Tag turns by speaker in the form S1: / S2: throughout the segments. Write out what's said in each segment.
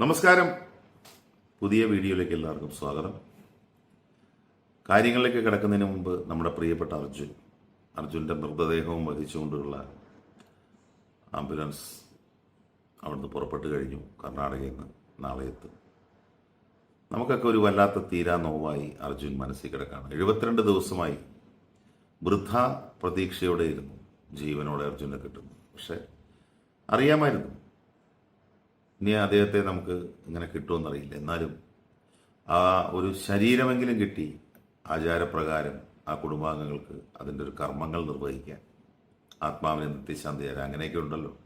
S1: നമസ്കാരം. പുതിയ വീഡിയോയിലേക്ക് എല്ലാവർക്കും സ്വാഗതം. കാര്യങ്ങളിലേക്ക് കിടക്കുന്നതിന് മുമ്പ് നമ്മുടെ പ്രിയപ്പെട്ട അർജുൻ അർജുന്റെ മൃതദേഹവും വഹിച്ചുകൊണ്ടുള്ള ആംബുലൻസ് അവിടുന്ന് പുറപ്പെട്ട് കഴിഞ്ഞു കർണാടകയിൽ നിന്ന് നാളെ എത്തും നമുക്കൊക്കെ ഒരു വല്ലാത്ത തീരാ നോവായി അർജുൻ മനസ്സിൽ കിടക്കാണ് എഴുപത്തിരണ്ട് ദിവസമായി വൃദ്ധ പ്രതീക്ഷയോടെ ഇരുന്നു. ജീവനോടെ അർജുനെ കിട്ടുന്നു. പക്ഷേ അറിയാമായിരുന്നു. ഇനി അദ്ദേഹത്തെ നമുക്ക് ഇങ്ങനെ കിട്ടുമെന്നറിയില്ല. എന്നാലും ആ ഒരു ശരീരമെങ്കിലും കിട്ടി ആചാരപ്രകാരം ആ കുടുംബാംഗങ്ങൾക്ക് അതിന്റെ ഒരു കർമ്മങ്ങൾ നിർവഹിക്കാൻ. ആത്മാവിനെ നിത്യശാന്തി തരാൻ അങ്ങനെയൊക്കെ ഉണ്ടല്ലോ.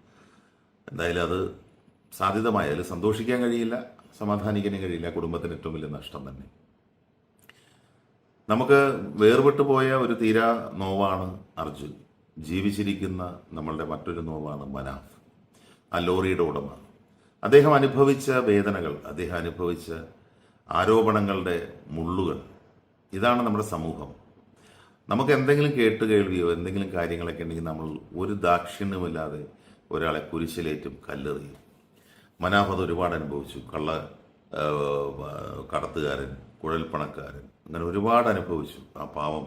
S1: എന്തായാലും അത് സാധ്യതമായ അതിൽ സന്തോഷിക്കാൻ കഴിയില്ല സമാധാനിക്കാനും കഴിയില്ല കുടുംബത്തിന് ഏറ്റവും വലിയ നഷ്ടം തന്നെ. നമുക്ക് വേർപെട്ടു പോയ ഒരു തീരാ നോവാണ് അർജുൻ. ജീവിച്ചിരിക്കുന്ന നമ്മളുടെ മറ്റൊരു നോവാണ് മനാഫ്. ആ ലോറിയുടെ ഉടമ. അദ്ദേഹം അനുഭവിച്ച വേദനകൾ അദ്ദേഹം അനുഭവിച്ച ആരോപണങ്ങളുടെ മുള്ളുകൾ. ഇതാണ് നമ്മുടെ സമൂഹം. നമുക്ക് എന്തെങ്കിലും കേട്ട് കേൾവിയോ എന്തെങ്കിലും കാര്യങ്ങളൊക്കെ ഉണ്ടെങ്കിൽ നമ്മൾ ഒരു ദാക്ഷിണ്യമില്ലാതെ ഒരാളെ കുരിശിലേറ്റും കല്ലെറിയും. മനാഫ് ഒരുപാട് അനുഭവിച്ചു. കള്ള കടത്തുകാരൻ കുഴൽപ്പണക്കാരൻ അങ്ങനെ ഒരുപാട് അനുഭവിച്ചു. ആ പാവം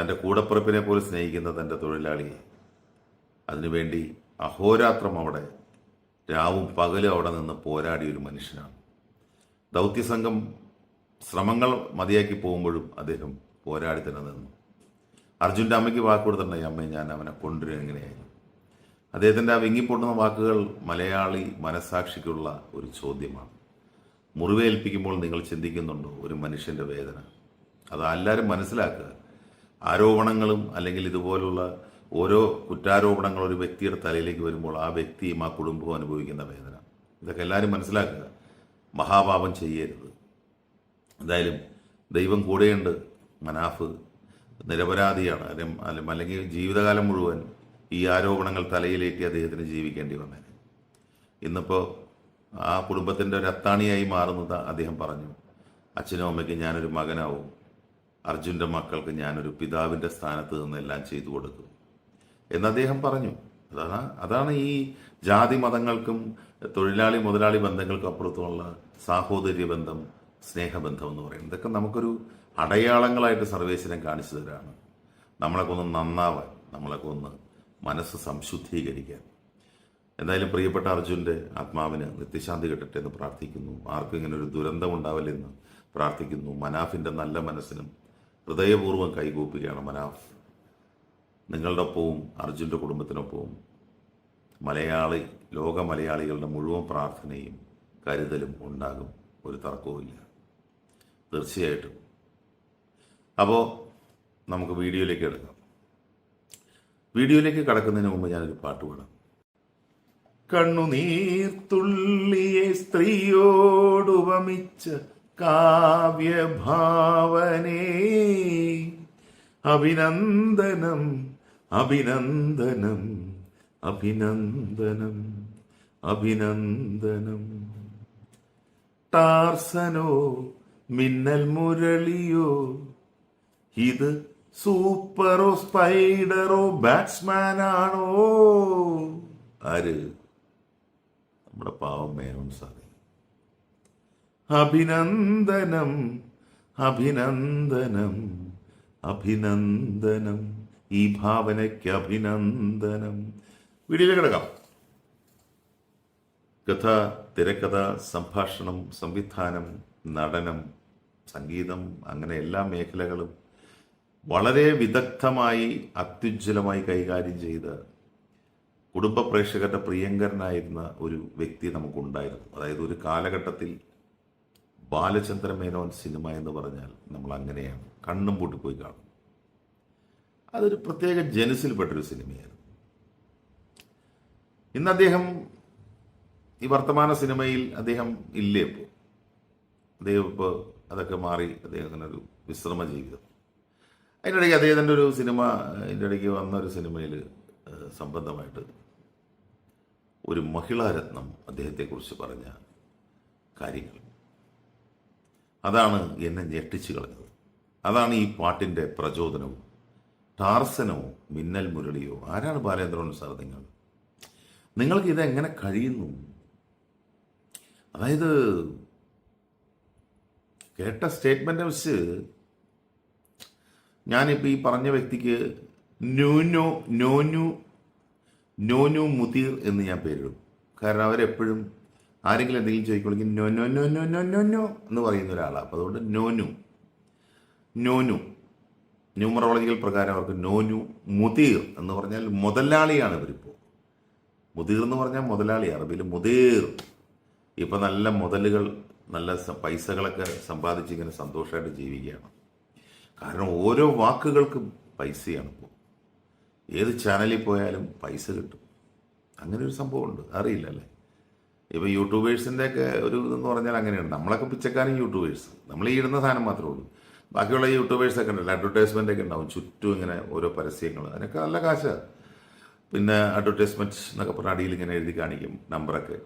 S1: തന്റെ കൂടപ്പിറപ്പിനെ പോലെ സ്നേഹിക്കുന്ന തന്റെ തൊഴിലാളിയെ. അതിനുവേണ്ടി അഹോരാത്രം അവിടെ രാവും പകലും അവിടെ നിന്ന് പോരാടിയ ഒരു മനുഷ്യനാണ്. ദൗത്യസംഘം ശ്രമങ്ങൾ മതിയാക്കി പോകുമ്പോഴും അദ്ദേഹം പോരാടി തന്നെ നിന്നു. അർജുന്റെ അമ്മയ്ക്ക് വാക്ക് കൊടുത്തിട്ടുണ്ടായി അമ്മയെ ഞാൻ അവനെ കൊണ്ടുവരും എങ്ങനെയായിരുന്നു അദ്ദേഹത്തിന്റെ ആ വിങ്ങിപ്പൊട്ടുന്ന വാക്കുകൾ മലയാളി മനസാക്ഷിക്കുള്ള ഒരു ചോദ്യമാണ്. മുറിവേൽപ്പിക്കുമ്പോൾ നിങ്ങൾ ചിന്തിക്കുന്നുണ്ടോ? ഒരു മനുഷ്യന്റെ വേദന. അത് എല്ലാവരും മനസ്സിലാക്കുക. ആരോപണങ്ങളും അല്ലെങ്കിൽ ഇതുപോലുള്ള ഓരോ കുറ്റാരോപണങ്ങൾ ഒരു വ്യക്തിയുടെ തലയിലേക്ക് വരുമ്പോൾ ആ വ്യക്തിയും ആ കുടുംബവും അനുഭവിക്കുന്ന വേദന. ഇതൊക്കെ എല്ലാവരും മനസ്സിലാക്കുക. മഹാപാപം ചെയ്യരുത്. എന്തായാലും ദൈവം കൂടെയുണ്ട്. മനാഫ് നിരപരാധിയാണ്. അല്ലെ- അല്ലെ- അല്ലെങ്കിൽ ജീവിതകാലം മുഴുവൻ ഈ ആരോപണങ്ങൾ തലയിലേറ്റി അദ്ദേഹത്തിന് ജീവിക്കേണ്ടി വന്നേനെ. ഇന്നിപ്പോൾ ആ കുടുംബത്തിന്റെ ഒരു അത്താണിയായി മാറുന്നത് അദ്ദേഹം പറഞ്ഞു. അച്ഛനും അമ്മയ്ക്ക് ഞാനൊരു മകനാവും. അർജുന്റെ മക്കൾക്ക് ഞാനൊരു പിതാവിന്റെ സ്ഥാനത്ത് നിന്നെല്ലാം ചെയ്തു കൊടുക്കും. എന്ന് അദ്ദേഹം പറഞ്ഞു. അതാണ് അതാണ് ഈ ജാതി മതങ്ങൾക്കും തൊഴിലാളി മുതലാളി ബന്ധങ്ങൾക്കും അപ്പുറത്തുമുള്ള സാഹോദര്യ ബന്ധം സ്നേഹബന്ധം എന്ന് പറയുന്നത്. ഇതൊക്കെ നമുക്കൊരു അടയാളങ്ങളായിട്ട് സർവേശ്വരൻ കാണിച്ചു തരാണ്. നമ്മളൊക്കെ ഒന്ന് നന്നാവാൻ നമ്മളൊക്കെ ഒന്ന് മനസ്സ് സംശുദ്ധീകരിക്കാൻ. എന്തായാലും പ്രിയപ്പെട്ട അർജുന്റെ ആത്മാവിന് നിത്യശാന്തി കിട്ടട്ടെ എന്ന് പ്രാർത്ഥിക്കുന്നു. ആർക്കും ഇങ്ങനെ ഒരു ദുരന്തം ഉണ്ടാവില്ലെന്ന് പ്രാർത്ഥിക്കുന്നു. മനാഫിന്റെ നല്ല മനസ്സിനും ഹൃദയപൂർവം കൈകൂപ്പുകയാണ് മനാഫ്. നിങ്ങളുടെ ഒപ്പവും അർജുന്റെ കുടുംബത്തിനൊപ്പവും മലയാളി ലോക മലയാളികളുടെ മുഴുവൻ പ്രാർത്ഥനയും കരുതലും ഉണ്ടാകും. ഒരു തർക്കവുമില്ല തീർച്ചയായിട്ടും. അപ്പോൾ നമുക്ക് വീഡിയോയിലേക്ക് എടുക്കാം വീഡിയോയിലേക്ക് കടക്കുന്നതിന് മുമ്പ് ഞാനൊരു പാട്ട് പാടാം. കണ്ണുനീർത്തുള്ളിയെ സ്ത്രീയോടുപമിച്ച കാവ്യഭാവനേ അഭിനന്ദനം അഭിനന്ദനം അഭിനന്ദനം അഭിനന്ദനം. ടാർസനോ മിന്നൽ മുരളിയോ ഇത് സൂപ്പറോ സ്പൈഡറോ ബാറ്റ്സ്മാൻ ആണോ ആര്? നമ്മുടെ പാവം മേനോൻ സാറി. അഭിനന്ദനം അഭിനന്ദനം അഭിനന്ദനം. ഈ ഭാവനയ്ക്ക് അഭിനന്ദനം വീഡിയോയിൽ കിടക്കാം. കഥ തിരക്കഥ സംഭാഷണം സംവിധാനം നടനം സംഗീതം അങ്ങനെ എല്ലാ മേഖലകളും വളരെ വിദഗ്ധമായി അത്യുജ്വലമായി കൈകാര്യം ചെയ്ത് കുടുംബ പ്രേക്ഷകരുടെ പ്രിയങ്കരനായിരുന്ന ഒരു വ്യക്തി നമുക്കുണ്ടായിരുന്നു. അതായത് ഒരു കാലഘട്ടത്തിൽ ബാലചന്ദ്ര മേനോൻ സിനിമ എന്ന് പറഞ്ഞാൽ നമ്മൾ അങ്ങനെയാണ് കണ്ണും പൂട്ടിപ്പോയി കാണും. അതൊരു പ്രത്യേക ജനസിൽപ്പെട്ടൊരു സിനിമയാണ്. ഇന്ന് അദ്ദേഹം ഈ വർത്തമാന സിനിമയിൽ അദ്ദേഹം ഇല്ലേ ഇപ്പോൾ അദ്ദേഹം ഇപ്പോൾ അതൊക്കെ മാറി അദ്ദേഹത്തിന് ഒരു വിശ്രമ ജീവിതം. അതിനിടയ്ക്ക് അദ്ദേഹത്തിന്റെ ഒരു സിനിമ അതിന്റെ ഇടയ്ക്ക് വന്ന ഒരു സിനിമയിൽ സംബന്ധമായിട്ട് ഒരു മഹിളാരത്നം അദ്ദേഹത്തെക്കുറിച്ച് പറഞ്ഞ കാര്യങ്ങൾ. അതാണ് എന്നെ ഞെട്ടിച്ചു കളഞ്ഞത്. അതാണ് ഈ പാട്ടിന്റെ പ്രചോദനവും. ടാർസനോ മിന്നൽ മുരളിയോ? ആരാണ് ബാലേന്ദ്രൻ സാർ നിങ്ങൾ? നിങ്ങൾക്ക് ഇതെങ്ങനെ കഴിയുന്നു? അതായത് കേട്ട സ്റ്റേറ്റ്മെന്റ് വെച്ച് ഞാനിപ്പോൾ ഈ പറഞ്ഞ വ്യക്തിക്ക് നോനോ നോനു നോനു മുതീർ എന്ന് ഞാൻ പേരിടും. കാരണം അവരെപ്പോഴും ആരെങ്കിലും എന്തെങ്കിലും ചോദിക്കുകയാണെങ്കിൽ no no no no no no എന്ന് പറയുന്ന ഒരാളാണ് അപ്പോൾ അതുകൊണ്ട് നോനു നോനു. ന്യൂമറോളജിക്കൽ പ്രകാരം അവർക്ക് നോനു മുതീർ എന്ന് പറഞ്ഞാൽ മുതലാളിയാണ് ഇവരിപ്പോൾ. മുതീർ എന്ന് പറഞ്ഞാൽ മുതലാളി അറബിയിൽ മുതീർ. ഇപ്പം നല്ല മുതലുകൾ നല്ല പൈസകളൊക്കെ സമ്പാദിച്ച് ഇങ്ങനെ സന്തോഷമായിട്ട് ജീവിക്കുകയാണ്. കാരണം ഓരോ വാക്കുകൾക്കും പൈസയാണ് ഇപ്പോൾ. ഏത് ചാനലിൽ പോയാലും പൈസ കിട്ടും. അങ്ങനെ ഒരു സംഭവമുണ്ട്. അറിയില്ല അല്ലേ? ഇപ്പോൾ യൂട്യൂബേഴ്സിന്റെയൊക്കെ ഒരു ഇതെന്ന് പറഞ്ഞാൽ അങ്ങനെയാണ്. നമ്മളൊക്കെ പിച്ചക്കാരും യൂട്യൂബേഴ്സ്. നമ്മൾ ഈ ഇടുന്ന സാധനം മാത്രമേ ഉള്ളൂ. ബാക്കിയുള്ള യൂട്യൂബേഴ്സൊക്കെ ഉണ്ടല്ലോ അഡ്വർടൈസ്മെന്റ് ഒക്കെ ഉണ്ടാവും ചുറ്റും ഇങ്ങനെ ഓരോ പരസ്യങ്ങൾ അതിനൊക്കെ നല്ല കാശാണ് പിന്നെ അഡ്വർടൈസ്മെന്റ് എന്നൊക്കെ പറഞ്ഞ അടിയിൽ ഇങ്ങനെ എഴുതി കാണിക്കും നമ്പറൊക്കെ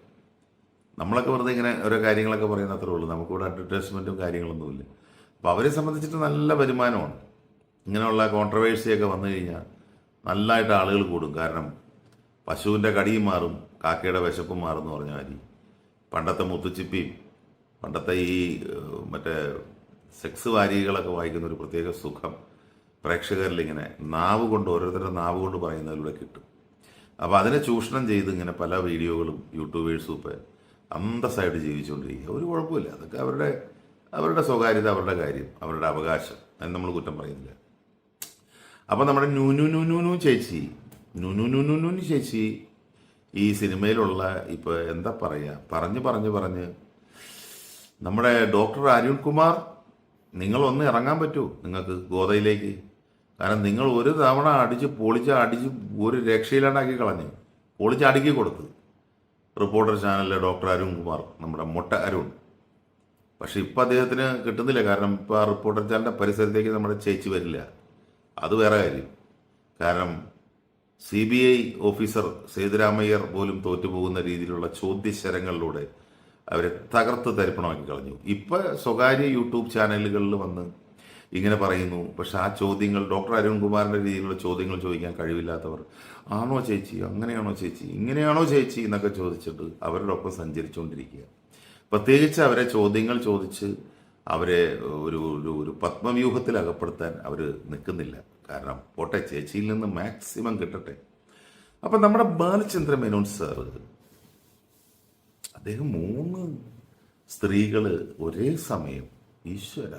S1: നമ്മളൊക്കെ വെറുതെ ഇങ്ങനെ ഓരോ കാര്യങ്ങളൊക്കെ പറയുന്ന അത്രേ ഉള്ളൂ. നമുക്കിവിടെ അഡ്വർടൈസ്മെന്റും കാര്യങ്ങളൊന്നുമില്ല അപ്പോൾ അവരെ സംബന്ധിച്ചിട്ട് നല്ല വരുമാനമാണ്. ഇങ്ങനെയുള്ള കോൺട്രവേഴ്സിയൊക്കെ വന്നു കഴിഞ്ഞാൽ നല്ലതായിട്ട് ആളുകൾ കൂടും. കാരണം പശുവിന്റെ കടിയും മാറും കാക്കയുടെ വിശപ്പും മാറും എന്ന് പറഞ്ഞ മാതിരി. പണ്ടത്തെ മുത്തുച്ചിപ്പിയും പണ്ടത്തെ ഈ മറ്റേ സെക്സ് വാരികകളൊക്കെ വായിക്കുന്ന ഒരു പ്രത്യേക സുഖം പ്രേക്ഷകരിൽ ഇങ്ങനെ നാവ് കൊണ്ട് ഓരോരുത്തരുടെ നാവ് കൊണ്ട് പറയുന്നതിലൂടെ കിട്ടും. അപ്പോൾ അതിനെ ചൂഷണം ചെയ്ത് ഇങ്ങനെ പല വീഡിയോകളും യൂട്യൂബേഴ്സും ഇപ്പം അന്തസ്സായിട്ട് ജീവിച്ചുകൊണ്ടിരിക്കുക. ഒരു കുഴപ്പമില്ല. അതൊക്കെ അവരുടെ അവരുടെ സ്വകാര്യത അവരുടെ കാര്യം അവരുടെ അവകാശം. അത് നമ്മൾ കുറ്റം പറയുന്നില്ല. അപ്പോൾ നമ്മുടെ ന്യൂനു ന്യൂനു ചേച്ചി ന്യൂനു ന്യൂനു ന്യൂനു ചേച്ചി ഈ സിനിമയിലുള്ള ഇപ്പോൾ എന്താ പറയുക പറഞ്ഞ് പറഞ്ഞ് പറഞ്ഞ് നമ്മുടെ ഡോക്ടർ അരുൺ കുമാർ നിങ്ങൾ ഒന്ന് ഇറങ്ങാൻ പറ്റുമോ നിങ്ങൾക്ക് ഗോതയിലേക്ക്. കാരണം നിങ്ങൾ ഒരു തവണ അടിച്ച് പൊളിച്ച് അടിച്ച് ഒരു രക്ഷയിലാണ്ടാക്കി കളഞ്ഞു. പൊളിച്ച് അടുക്കി കൊടുത്ത്. റിപ്പോർട്ടർ ചാനലിലെ ഡോക്ടർ അരുൺ കുമാർ നമ്മുടെ മൊട്ട അരുൺ. പക്ഷെ ഇപ്പം അദ്ദേഹത്തിന് കിട്ടുന്നില്ല. കാരണം ഇപ്പോൾ ആ റിപ്പോർട്ടർ ചാനലിന്റെ പരിസരത്തേക്ക് നമ്മുടെ ചേച്ചി വരില്ല. അത് വേറെ കാര്യം. കാരണം C B I officer Sethuramaiyer പോലും തോറ്റുപോകുന്ന രീതിയിലുള്ള ചോദ്യശരങ്ങളിലൂടെ അവരെ തകർത്ത് തരിപ്പണമാക്കി കളഞ്ഞു. ഇപ്പൊ സ്വകാര്യ യൂട്യൂബ് ചാനലുകളിൽ വന്ന് ഇങ്ങനെ പറയുന്നു. പക്ഷെ ആ ചോദ്യങ്ങൾ ഡോക്ടർ അരുൺകുമാറിന്റെ രീതിയിലുള്ള ചോദ്യങ്ങൾ ചോദിക്കാൻ കഴിവില്ലാത്തവർ ആണോ ചേച്ചി? അങ്ങനെയാണോ ചേച്ചി? ഇങ്ങനെയാണോ ചേച്ചി? എന്നൊക്കെ ചോദിച്ചിട്ട് അവരുടെ ഒപ്പം സഞ്ചരിച്ചുകൊണ്ടിരിക്കുക പ്രത്യേകിച്ച് അവരെ ചോദ്യങ്ങൾ ചോദിച്ച് അവരെ ഒരു ഒരു ഒരു പത്മവ്യൂഹത്തിൽ അകപ്പെടുത്താൻ അവർ നിൽക്കുന്നില്ല. കാരണം പോട്ടെ ചേച്ചിയിൽ നിന്ന് മാക്സിമം കിട്ടട്ടെ. അപ്പം നമ്മുടെ ബാലചന്ദ്ര മേനോൻ സാറ് അദ്ദേഹം മൂന്ന് സ്ത്രീകൾ ഒരേ സമയം ഈശ്വര.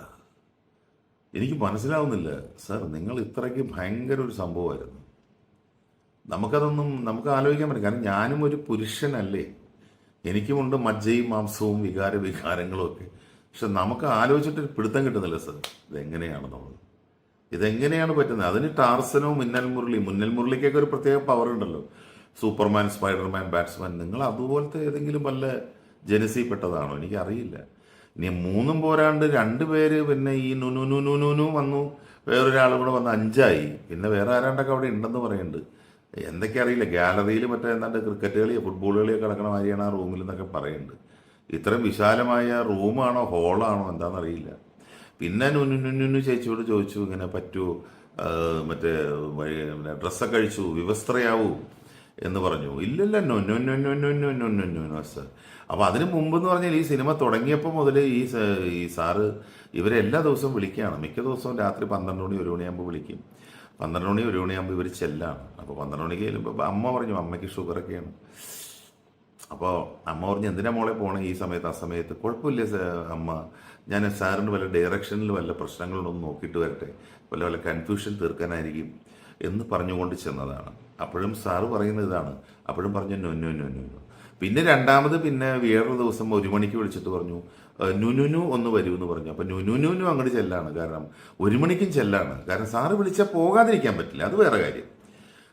S1: എനിക്ക് മനസ്സിലാവുന്നില്ല സർ നിങ്ങൾ ഇത്രയ്ക്ക് ഭയങ്കര ഒരു സംഭവമായിരുന്നു. നമുക്കതൊന്നും നമുക്ക് ആലോചിക്കാൻ പറ്റും കാരണം ഞാനും ഒരു പുരുഷനല്ലേ. എനിക്കുമുണ്ട് മജ്ജയും മാംസവും വികാര വികാരങ്ങളും ഒക്കെ പക്ഷെ നമുക്ക് ആലോചിച്ചിട്ട് പിടുത്തം കിട്ടുന്നില്ല സാർ. നമ്മൾ? ഇതെങ്ങനെയാണ് പറ്റുന്നത്? അതിന് ടാർസനോ മിന്നൽ മുരളി മുന്നൽ മുരളിക്കൊക്കെ ഒരു പ്രത്യേക പവർ ഉണ്ടല്ലോ. സൂപ്പർമാൻ സ്പൈഡർമാൻ ബാറ്റ്സ്മാൻ നിങ്ങൾ അതുപോലത്തെ ഏതെങ്കിലും വല്ല ജനസിപ്പെട്ടതാണോ? എനിക്കറിയില്ല. ഇനി മൂന്നും പോരാണ്ട് രണ്ട് പേര് പിന്നെ ഈ നുനു നുനു നുനു വന്നു. വേറൊരാളും കൂടെ വന്ന് അഞ്ചായി. പിന്നെ വേറെ ആരാണ്ടൊക്കെ അവിടെ ഉണ്ടെന്ന് പറയുന്നുണ്ട്. എന്തൊക്കെ അറിയില്ല ഗാലറിയിൽ മറ്റേ എന്താണ്ട് ക്രിക്കറ്റ് കളിയോ ഫുട്ബോൾ കളിയോ കിടക്കണ മാതിരിയാണ് ആ റൂമിൽ എന്നൊക്കെ പറയുന്നുണ്ട്. ഇത്രയും വിശാലമായ റൂമാണോ ഹോളാണോ എന്താണെന്നറിയില്ല പിന്നെ നുനു നുനു ചേച്ചിയോട് ചോദിച്ചു ഇങ്ങനെ പറ്റുമോ മറ്റേ ഡ്രസ്സൊക്കെ കഴിച്ചു വിവസ്ത്രയാവൂ. എന്ന് പറഞ്ഞു ഇല്ലല്ല no no no no no no no no no no sir അപ്പോൾ അതിന് മുമ്പ് എന്ന് പറഞ്ഞാൽ ഈ സിനിമ തുടങ്ങിയപ്പോൾ മുതൽ ഈ ഈ സാറ് ഇവരെ എല്ലാ ദിവസവും വിളിക്കുകയാണ് മിക്ക ദിവസവും രാത്രി പന്ത്രണ്ട് മണി ഒരു മണിയാകുമ്പോൾ വിളിക്കും പന്ത്രണ്ട് മണി ഒരു മണിയാകുമ്പോൾ ഇവർ ചെല്ലാണ് അപ്പോൾ പന്ത്രണ്ട് മണിക്ക് ചെല്ലുമ്പോൾ അമ്മ പറഞ്ഞു അമ്മയ്ക്ക് ഷുഗറൊക്കെയാണ് അപ്പോൾ അമ്മ പറഞ്ഞു എന്തിനാ മോളെ പോണേ ഈ സമയത്ത് ആ സമയത്ത് കുഴപ്പമില്ല അമ്മ ഞാൻ സാറിന് വല്ല ഡയറക്ഷനിൽ വല്ല പ്രശ്നങ്ങളൊന്നും നോക്കിയിട്ട് വരട്ടെ വല്ല വല്ല കൺഫ്യൂഷൻ തീർക്കാനായിരിക്കും എന്ന് പറഞ്ഞുകൊണ്ട് ചെന്നതാണ് അപ്പോഴും സാറ് പറയുന്നത് ഇതാണ് അപ്പോഴും പറഞ്ഞു നൊന്നു നൊന്നു പിന്നെ രണ്ടാമത് പിന്നെ വേറൊരു ദിവസം ഒരു മണിക്ക് വിളിച്ചിട്ട് പറഞ്ഞു "ഏഹ്, നുനുനു ഒന്ന് വരൂ എന്ന് പറഞ്ഞു അപ്പൊ നുനുനു അങ്ങോട്ട് ചെല്ലാണ് കാരണം ഒരു മണിക്കും ചെല്ലാണ് കാരണം സാറ് വിളിച്ചാൽ പോകാതിരിക്കാൻ പറ്റില്ല അത് വേറെ കാര്യം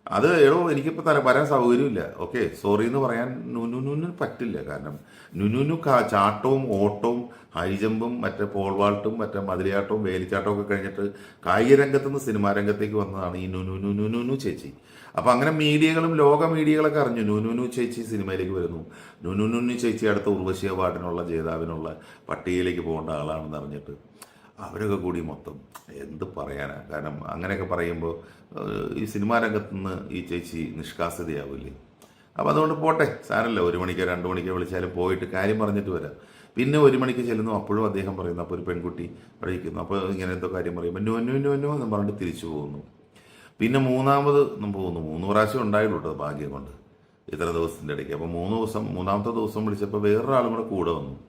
S1: അത് എടോ എനിക്കിപ്പോൾ തല വരാൻ സൗകര്യമില്ല ഓക്കെ സോറി എന്ന് പറയാൻ നുനുനുനു പറ്റില്ല കാരണം നുനുനു കാ- ചാട്ടവും ഓട്ടവും ഹൈ ജമ്പും മറ്റേ പോൾവാൾട്ടും മറ്റേ മതിലിയാട്ടവും വേലിച്ചാട്ടവും ഒക്കെ കഴിഞ്ഞിട്ട് കായിക രംഗത്തുനിന്ന് സിനിമാ രംഗത്തേക്ക് വന്നതാണ് ഈ നുനു നുനു നുനു ചേച്ചി അപ്പൊ അങ്ങനെ മീഡിയകളും ലോക മീഡിയകളൊക്കെ അറിഞ്ഞു. നുനുനു ചേച്ചി സിനിമയിലേക്ക് വരുന്നു. നൂനു നുനു ചേച്ചി അടുത്ത ഉർവശി അവാർഡിനുള്ള ജേതാവിനുള്ള പട്ടികയിലേക്ക് പോകേണ്ട ആളാണെന്ന് അറിഞ്ഞിട്ട് അവരൊക്കെ കൂടി മൊത്തം എന്ത് പറയാനാ? കാരണം അങ്ങനെയൊക്കെ പറയുമ്പോൾ ഈ സിനിമാ രംഗത്ത് നിന്ന് ഈ ചേച്ചി നിഷ്കാസിതയാവില്ലേ? അപ്പോൾ അതുകൊണ്ട് പോട്ടെ സാരല്ല. ഒരു മണിക്കോ രണ്ട് മണിക്കോ വിളിച്ചാലും പോയിട്ട് കാര്യം പറഞ്ഞിട്ട് വരാം. പിന്നെ ഒരു മണിക്ക് ചെല്ലുന്നു. അപ്പോഴും അദ്ദേഹം പറയുന്നു അപ്പോൾ ഒരു പെൺകുട്ടി അവിടെ ഇരിക്കുന്നു അപ്പോൾ ഇങ്ങനെ എന്തോ കാര്യം പറയുമ്പോൾ നോ നോ എന്ന് പറഞ്ഞിട്ട് തിരിച്ചു പോകുന്നു. പിന്നെ മൂന്നാമത് നമ്മൾ പോകുന്നു. മൂന്ന് പ്രാവശ്യം ഉണ്ടായുള്ളൂ കേട്ടോ ഭാഗ്യം കൊണ്ട്. ഇത്ര ദിവസത്തിന്റെ ഇടയ്ക്ക്. അപ്പോൾ മൂന്ന് ദിവസം മൂന്നാമത്തെ ദിവസം വിളിച്ചപ്പോൾ വേറൊരാളും കൂടെ കൂടെ വന്നു.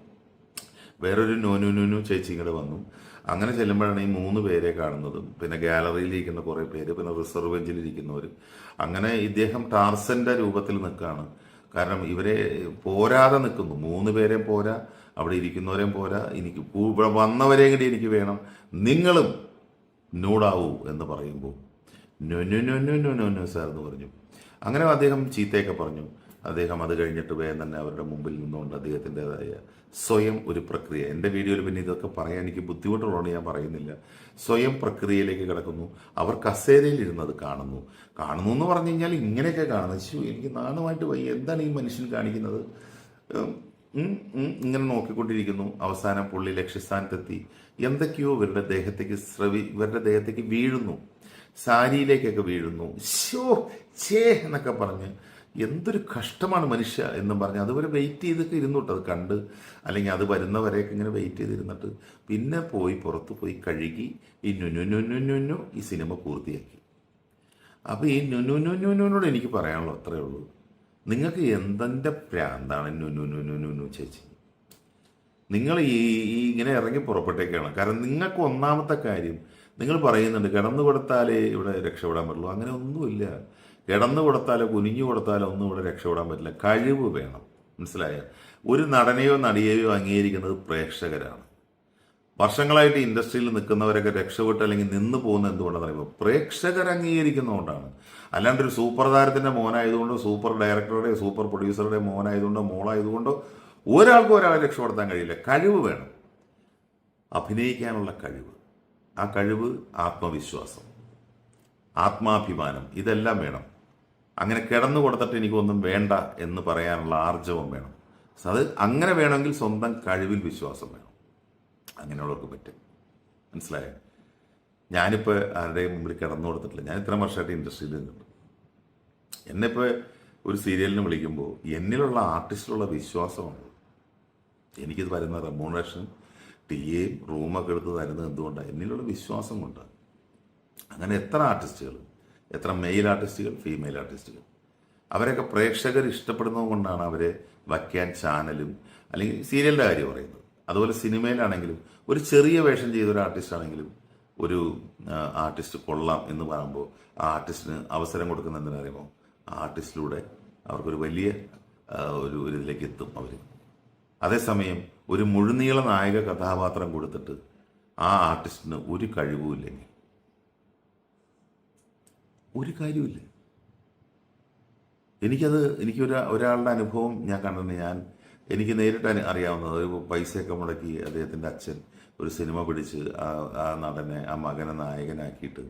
S1: വേറൊരു നോനു നോനു ചേച്ചി ഇങ്ങോട്ട് വന്നു. അങ്ങനെ ചെല്ലുമ്പോഴാണ് ഈ മൂന്ന് പേരെ കാണുന്നതും. പിന്നെ ഗാലറിയിലിരിക്കുന്ന കുറേ പേര് പിന്നെ റിസർവ് ബെഞ്ചിലിരിക്കുന്നവർ അങ്ങനെ ഇദ്ദേഹം ടാർസന്റെ രൂപത്തിൽ നിൽക്കുകയാണ് കാരണം ഇവരെ പോരാതെ നിൽക്കുന്നു. മൂന്ന് പേരെയും പോരാ അവിടെ ഇരിക്കുന്നവരെയും പോരാ. എനിക്ക് ഇവിടെ വന്നവരെയും കൂടി എനിക്ക് വേണം. നിങ്ങളും നൂടാവൂ എന്ന് പറയുമ്പോൾ no no no no no no no sir എന്ന് പറഞ്ഞു. അങ്ങനെ അദ്ദേഹം ചീത്തയൊക്കെ പറഞ്ഞു. അദ്ദേഹം അത് കഴിഞ്ഞിട്ട് വേഗം തന്നെ അവരുടെ മുമ്പിൽ നിന്നുകൊണ്ട് അദ്ദേഹത്തിന്റെതായ സ്വയം ഒരു പ്രക്രിയ. എന്റെ വീഡിയോയിൽ പിന്നെ ഇതൊക്കെ പറയാൻ എനിക്ക് ബുദ്ധിമുട്ടുള്ളതുകൊണ്ട് ഞാൻ പറയുന്നില്ല. സ്വയം പ്രക്രിയയിലേക്ക് കിടക്കുന്നു. അവർ കസേരയിൽ ഇരുന്നത് കാണുന്നു. കാണുന്നു എന്ന് പറഞ്ഞു കഴിഞ്ഞാൽ ഇങ്ങനെയൊക്കെ കാണുന്നു. ശു എനിക്ക് നാണുമായിട്ട് വയ്യ. എന്താണ് ഈ മനുഷ്യൻ കാണിക്കുന്നത്? ഇങ്ങനെ നോക്കിക്കൊണ്ടിരിക്കുന്നു. അവസാനം പുള്ളി ലക്ഷ്യസ്ഥാനത്തെത്തി. എന്തൊക്കെയോ ഇവരുടെ ദേഹത്തേക്ക് ശ്രവി ഇവരുടെ ദേഹത്തേക്ക് വീഴുന്നു. സാരിയിലേക്കൊക്കെ വീഴുന്നു ഷോ ചേ എന്നൊക്കെ പറഞ്ഞ് എന്തൊരു കഷ്ടമാണ് മനുഷ്യ എന്നും പറഞ്ഞ് അതുവരെ വെയിറ്റ് ചെയ്തൊക്കെ ഇരുന്നിട്ട് അത് കണ്ട് അല്ലെങ്കിൽ അത് വരുന്നവരെയൊക്കെ ഇങ്ങനെ വെയിറ്റ് ചെയ്തിരുന്നിട്ട് പിന്നെ പോയി പുറത്ത് പോയി കഴുകി ഈ നുനു നുനു നുനു ഈ സിനിമ പൂർത്തിയാക്കി അപ്പോൾ ഈ നുനു നുനു നുനോട് എനിക്ക് പറയാനുള്ളൂ അത്രേ ഉള്ളൂ നിങ്ങൾക്ക് എന്തെന്റെ പ്രാന്താണ് നുനു നുനു നുനു ചേച്ചി നിങ്ങൾ ഈ ഇങ്ങനെ ഇറങ്ങി പുറപ്പെട്ടേക്കാണ് കാരണം നിങ്ങൾക്ക് ഒന്നാമത്തെ കാര്യം നിങ്ങൾ പറയുന്നുണ്ട് കിടന്നു കൊടുത്താലേ ഇവിടെ രക്ഷപ്പെടാൻ പറ്റുള്ളൂ. അങ്ങനെ ഒന്നുമില്ല. കിടന്നു കൊടുത്താലോ കുനിഞ്ഞു കൊടുത്താലോ ഒന്നും ഇവിടെ രക്ഷപ്പെടാൻ പറ്റില്ല. കഴിവ് വേണം. മനസ്സിലായോ? ഒരു നടനെയോ നടിയെയോ അംഗീകരിക്കുന്നത് പ്രേക്ഷകരാണ്. വർഷങ്ങളായിട്ട് ഇൻഡസ്ട്രിയിൽ നിൽക്കുന്നവരൊക്കെ രക്ഷപ്പെട്ട് അല്ലെങ്കിൽ നിന്ന് പോകുന്ന എന്തുകൊണ്ടാണെന്ന് പറയുമ്പോൾ പ്രേക്ഷകർ അംഗീകരിക്കുന്നതുകൊണ്ടാണ്. അല്ലാണ്ട് ഒരു സൂപ്പർ താരത്തിന്റെ മോനായതുകൊണ്ടോ സൂപ്പർ ഡയറക്ടറുടെ സൂപ്പർ പ്രൊഡ്യൂസറുടെ മോനായതുകൊണ്ടോ മോളായതുകൊണ്ടോ ഒരാൾക്കും ഒരാളെ രക്ഷപ്പെടുത്താൻ കഴിയില്ല. കഴിവ് വേണം. അഭിനയിക്കാനുള്ള കഴിവ്. ആ കഴിവ് ആത്മവിശ്വാസം ആത്മാഭിമാനം ഇതെല്ലാം വേണം. അങ്ങനെ കിടന്നു കൊടുത്തിട്ട് എനിക്കൊന്നും വേണ്ട എന്ന് പറയാനുള്ള ആർജവം വേണം. അത് അങ്ങനെ വേണമെങ്കിൽ സ്വന്തം കഴിവിൽ വിശ്വാസം വേണം. അങ്ങനെയുള്ളവർക്ക് പറ്റും. മനസ്സിലായോ? ഞാനിപ്പോൾ ആരുടെയും മുമ്പിൽ കിടന്നു കൊടുത്തിട്ടില്ല. ഞാൻ ഇത്രയും വർഷമായിട്ട് ഇൻഡസ്ട്രിയിൽ നിന്നുണ്ട് എന്നെ ഇപ്പോൾ ഒരു സീരിയലിന് വിളിക്കുമ്പോൾ എന്നിലുള്ള ആർട്ടിസ്റ്റിലുള്ള വിശ്വാസമാണ് എനിക്കിത് വരുന്ന റെമൂണറേഷൻ ടി എയും റൂമൊക്കെ എടുത്ത് തരുന്നത് എന്തുകൊണ്ടാണ് എന്നിലുള്ള വിശ്വാസം കൊണ്ട്. അങ്ങനെ എത്ര ആർട്ടിസ്റ്റുകൾ എത്ര മെയിൽ ആർട്ടിസ്റ്റുകൾ ഫീമെയിൽ ആർട്ടിസ്റ്റുകൾ. അവരൊക്കെ പ്രേക്ഷകർ ഇഷ്ടപ്പെടുന്നത് കൊണ്ടാണ് അവരെ വയ്ക്കാൻ ചാനലും അല്ലെങ്കിൽ സീരിയലിന്റെ കാര്യം പറയുന്നത്. അതുപോലെ സിനിമയിലാണെങ്കിലും ഒരു ചെറിയ വേഷം ചെയ്ത ഒരു ആർട്ടിസ്റ്റ് ആണെങ്കിലും ഒരു ആർട്ടിസ്റ്റ് കൊള്ളാം എന്ന് പറയുമ്പോൾ ആ ആർട്ടിസ്റ്റിന് അവസരം കൊടുക്കുന്ന എന്തിനാ അറിയുമോ? ആ ആർട്ടിസ്റ്റിലൂടെ അവർക്കൊരു വലിയ ഒരു ഇതിലേക്ക് എത്തും അവർ അതേസമയം ഒരു മുഴുനീള നായക കഥാപാത്രം കൊടുത്തിട്ട് ആ ആർട്ടിസ്റ്റിന് ഒരു കഴിവുമില്ലെങ്കിൽ. ഒരു കാര്യമില്ല എനിക്കത് എനിക്കൊരു ഒരാളുടെ അനുഭവം ഞാൻ കണ്ടിട്ടുണ്ട് ഞാൻ എനിക്ക് നേരിട്ട് അറിയാവുന്നത് പൈസയൊക്കെ മുടക്കി അദ്ദേഹത്തിന്റെ അച്ഛൻ ഒരു സിനിമ പിടിച്ച് ആ ആ നടനെ ആ മകനെ നായകനാക്കിയിട്ട്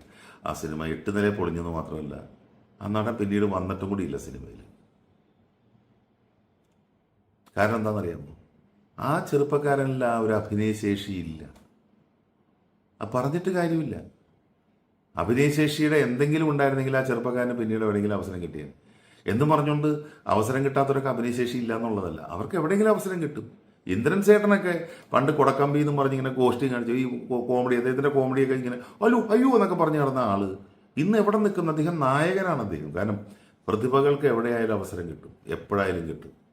S1: ആ സിനിമ എട്ട് നില പൊളിഞ്ഞെന്ന് മാത്രമല്ല ആ നടൻ പിന്നീട് വന്നിട്ടും കൂടിയില്ല സിനിമയിൽ. കാരണം എന്താണെന്നറിയാമോ? ആ ചെറുപ്പക്കാരനിൽ ആ ഒരു അഭിനയശേഷിയില്ല അത് പറഞ്ഞിട്ട് കാര്യമില്ല. അഭിനയശേഷിയുടെ എന്തെങ്കിലും ഉണ്ടായിരുന്നെങ്കിൽ ആ ചെറുപ്പക്കാരന് പിന്നീട് എവിടെയെങ്കിലും അവസരം കിട്ടിയത് എന്നും പറഞ്ഞുകൊണ്ട് അവസരം കിട്ടാത്തവരൊക്കെ അഭിനയശേഷി ഇല്ല എന്നുള്ളതല്ല. അവർക്ക് എവിടെയെങ്കിലും അവസരം കിട്ടും. ഇന്ദ്രൻ ചേട്ടനൊക്കെ പണ്ട് കൊടക്കമ്പി എന്നും പറഞ്ഞ് ഇങ്ങനെ ഗോഷ്ടി കാണിച്ചു ഈ കോമഡി അദ്ദേഹത്തിന്റെ കോമഡിയൊക്കെ ഇങ്ങനെ അല്ലോ അയ്യോ എന്നൊക്കെ പറഞ്ഞു നടന്ന ആൾ ഇന്ന് എവിടെ നിൽക്കുന്ന അദ്ദേഹം നായകനാണ് അദ്ദേഹം. കാരണം പ്രതിഭകൾക്ക് എവിടെയായാലും അവസരം കിട്ടും. എപ്പോഴായാലും കിട്ടും.